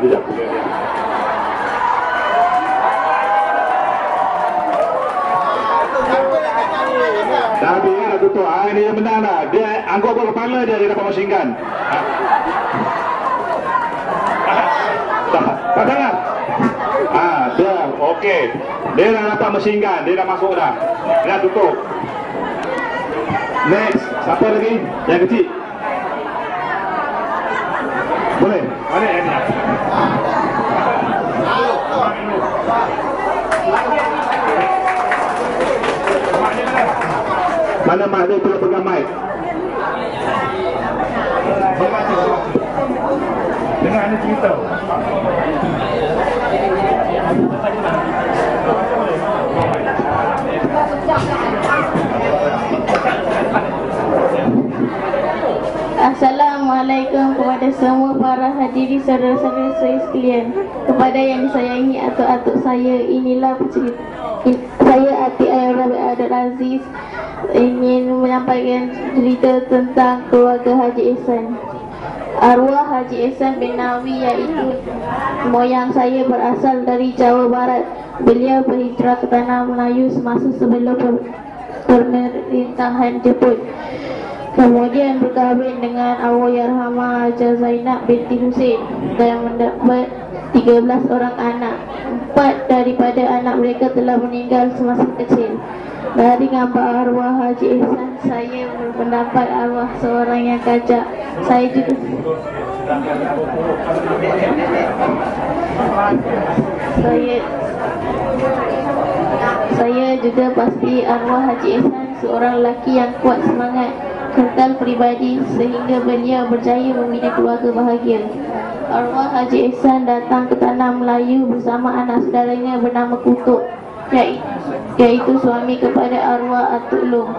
dia. Dah habis kan dah tutup. Ah, ini yang menang dah. Dia anggap buat kepala dia dia dapat. Ah. Tak, tak dengar. Ah, dia okey. Dia dah dapat machine gun, dia dah masuk dah. Dah tutup. Next, siapa lagi? Yang kecil. Boleh. Ni? Mana mak dia tolong pegang mic? Dengar ni cerita. Assalamualaikum kepada semua para hadirin saudara-saudara saya sekalian. Kepada yang disayangi atuk-atuk saya Inilah cerita in, Saya Atik Ayah Rabi Abdul Aziz Ingin menyampaikan cerita tentang keluarga Haji Ihsan Arwah Haji Ihsan bin Nawi iaitu Moyang saya berasal dari Jawa Barat. Beliau berhijrah ke tanah Melayu semasa sebelum pemerintahan Jepun Kemudian berkahwin dengan Awayyarhama Haja Zainab binti Husin dan mendapat 13 orang anak. Empat daripada anak mereka telah meninggal semasa kecil. Dari gambar arwah Haji Ihsan, saya berpendapat arwah seorang yang kajak. Saya juga saya saya juga pasti arwah Haji Ihsan seorang lelaki yang kuat semangat kental peribadi sehingga beliau berjaya membina keluarga bahagia. Arwah Haji Ihsan datang ke tanah Melayu bersama anak saudaranya bernama Kutuk iaitu suami kepada arwah Atuk Long.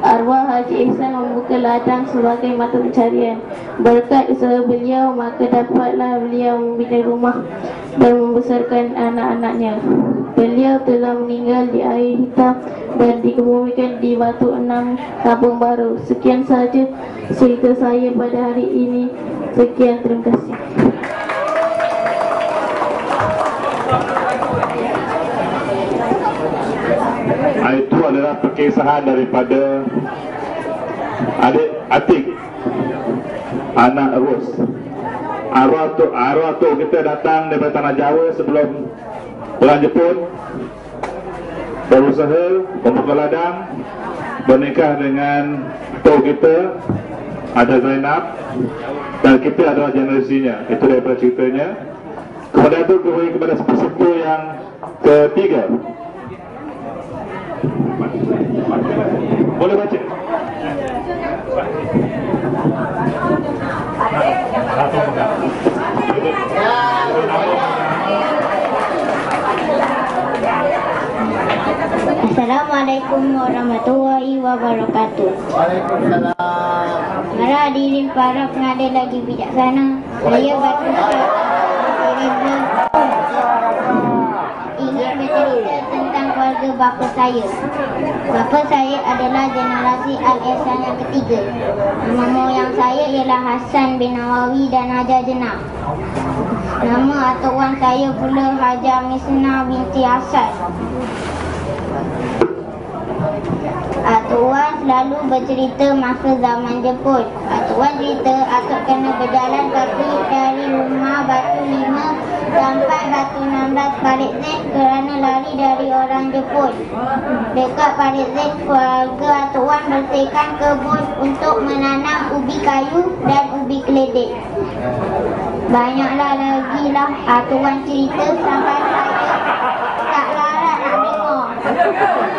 Arwah Haji Ihsan membuka ladang sebagai mata pencarian. Berkat usaha beliau maka dapatlah beliau membina rumah dan membesarkan anak-anaknya. Beliau telah meninggal di air hitam dan dikebumikan di Batu Enam, Kampung Baru. Sekian saja cerita saya pada hari ini. Sekian, terima kasih. Ah, Itu adalah perkisahan daripada adik Atik anak Ros. Arwah tu arwah tu kita datang daripada tanah Jawa sebelum Perang Jepun berusaha membuka ladang bernikah dengan tok kita ada Zainab dan kita adalah generasinya. Itu daripada ceritanya. Kemudian kemudian kepada peserta yang ketiga boleh baca Assalamualaikum warahmatullahi wabarakatuh. Waalaikumsalam. Para hadirin para pengadil lagi bijaksana, saya Batu Syah Reza ingin bercerita tentang keluarga bapa saya. Bapa saya adalah generasi Al-Ihsan yang ketiga. Nama moyang saya ialah Hasan bin Nawawi dan Hajar Jenab. Nama atuk wan saya pula Hajar Misna binti Hasan. Atuk Wan selalu bercerita masa zaman Jepun. Atuk Wan cerita Atuk kena berjalan kaki dari rumah Batu Lima sampai Batu 16 Parit Z kerana lari dari orang Jepun. Dekat Parit Z, keluarga Atuk Wan bersihkan kebun untuk menanam ubi kayu dan ubi keledek. Banyaklah lagi lah Atuk Wan cerita sampai saya tak larat nak dengar.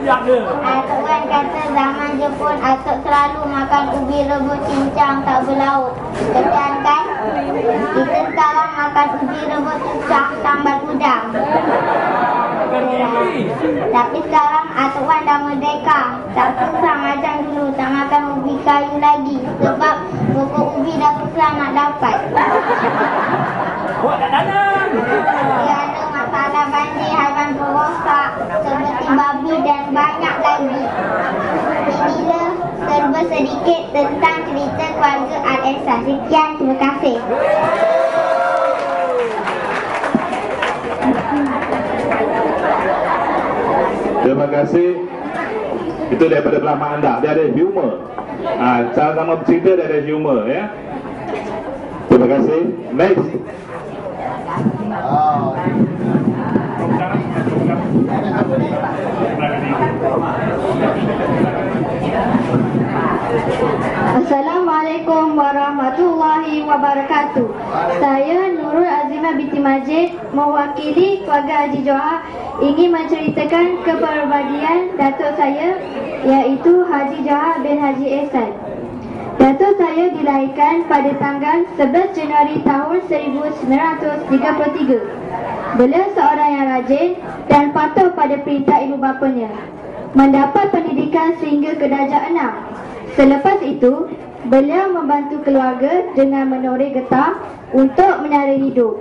Atuk Wan kata zaman Jepun Atuk selalu makan ubi rebus cincang tak berlaut. Kesian kan? Kita sekarang makan ubi rebus susah sambal udang. Tapi sekarang Atuk Wan dah merdeka. Tak susah macam dulu Tak makan ubi kayu lagi Sebab pokok ubi dah susah nak dapat. Buat kat tanam. Kerana banjir haiwan perosak seperti babi dan banyak lagi. Inilah serba sedikit tentang cerita keluarga Al-Ehsan. Sekian, terima kasih. Terima kasih. Itu daripada belah mak anda. Dia ada humor. Ha, cara sama bercerita dia ada humor ya. Terima kasih. Next. Assalamualaikum warahmatullahi wabarakatuh. Saya Nurul Azimah binti Majid mewakili keluarga Haji Johar ingin menceritakan kepribadian datuk saya iaitu Haji Johar bin Haji Ehsan. Datuk saya dilahirkan pada tanggal 11 Januari tahun 1933. Beliau seorang yang rajin dan patuh pada perintah ibu bapanya. Mendapat pendidikan sehingga ke darjah 6 Selepas itu, beliau membantu keluarga dengan menoreh getah untuk mencari hidup.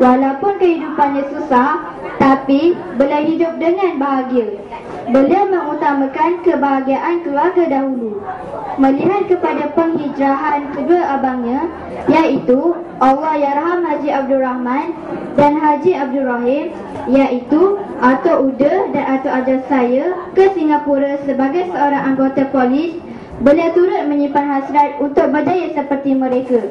Walaupun kehidupannya susah, tapi beliau hidup dengan bahagia. Beliau mengutamakan kebahagiaan keluarga dahulu. Melihat kepada penghijrahan kedua abangnya, iaitu Allah Yarham Haji Abdul Rahman dan Haji Abdul Rahim, iaitu Atuk Uda dan Atuk Ajar saya ke Singapura sebagai seorang anggota polis Beliau turut menyimpan hasrat untuk berjaya seperti mereka.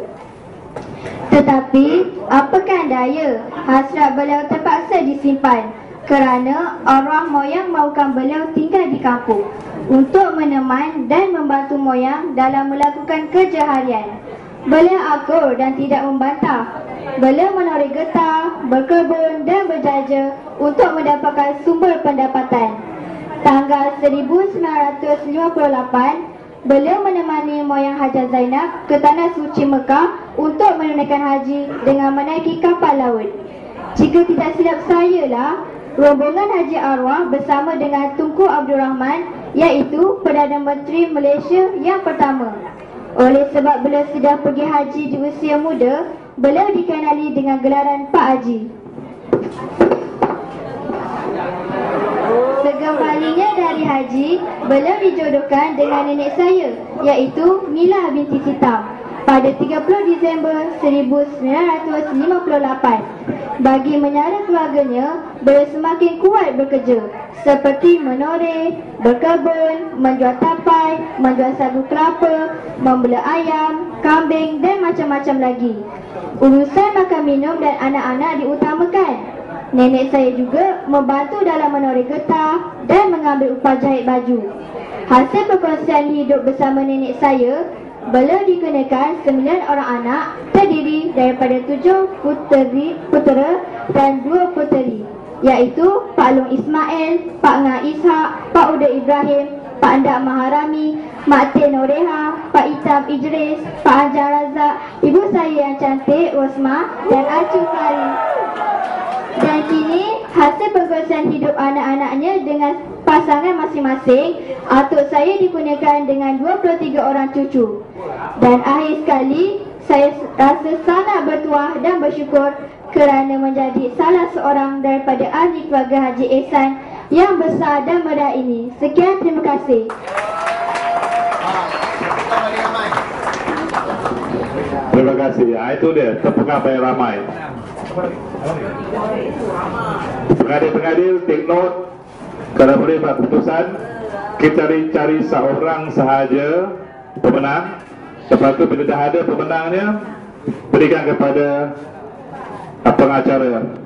Tetapi, apakah daya hasrat beliau terpaksa disimpan kerana arwah moyang mahukan beliau tinggal di kampung untuk meneman dan membantu moyang dalam melakukan kerja harian. Beliau akur dan tidak membantah. Beliau menarik getah, berkebun dan berjaja untuk mendapatkan sumber pendapatan. Tanggal 1958, Beliau menemani moyang Hajar Zainab ke Tanah Suci Mekah untuk menunaikan haji dengan menaiki kapal laut. Jika tidak silap saya lah, rombongan Haji Arwah bersama dengan Tunku Abdul Rahman iaitu Perdana Menteri Malaysia yang pertama. Oleh sebab beliau sudah pergi haji di usia muda, beliau dikenali dengan gelaran Pak Haji. Sekembalinya dari haji, beliau dijodohkan dengan nenek saya iaitu Mila binti Sitam pada 30 Disember 1958. Bagi menyara keluarganya, beliau semakin kuat bekerja seperti menoreh, berkebun, menjual tapai, menjual sagu kelapa, membela ayam, kambing dan macam-macam lagi. Urusan makan minum dan anak-anak diutamakan Nenek saya juga membantu dalam menoreh getah dan mengambil upah jahit baju. Hasil perkongsian hidup bersama nenek saya, beliau dikenakan sembilan orang anak terdiri daripada tujuh puteri, putera dan dua puteri. Iaitu Pak Long Ismail, Pak Nga Ishak, Pak Uda Ibrahim, Pak Andak Maharami, Mak Teh Noreha, Pak Itam Idris, Pak Hajar Razak, Ibu saya yang cantik, Rosma dan Acu Kari. Dan kini hasil perkongsian hidup anak-anaknya dengan pasangan masing-masing Atuk saya dikurniakan dengan 23 orang cucu Dan akhir sekali saya rasa sangat bertuah dan bersyukur kerana menjadi salah seorang daripada ahli keluarga Haji Ehsan yang besar dan meriah ini. Sekian, terima kasih. Terima kasih. Ya, itu dia tepuk apa yang ramai. Pengadil-pengadil take note Kalau boleh buat keputusan Kita cari seorang sahaja Pemenang. Lepas tu bila dah ada pemenangnya Berikan kepada Pengacara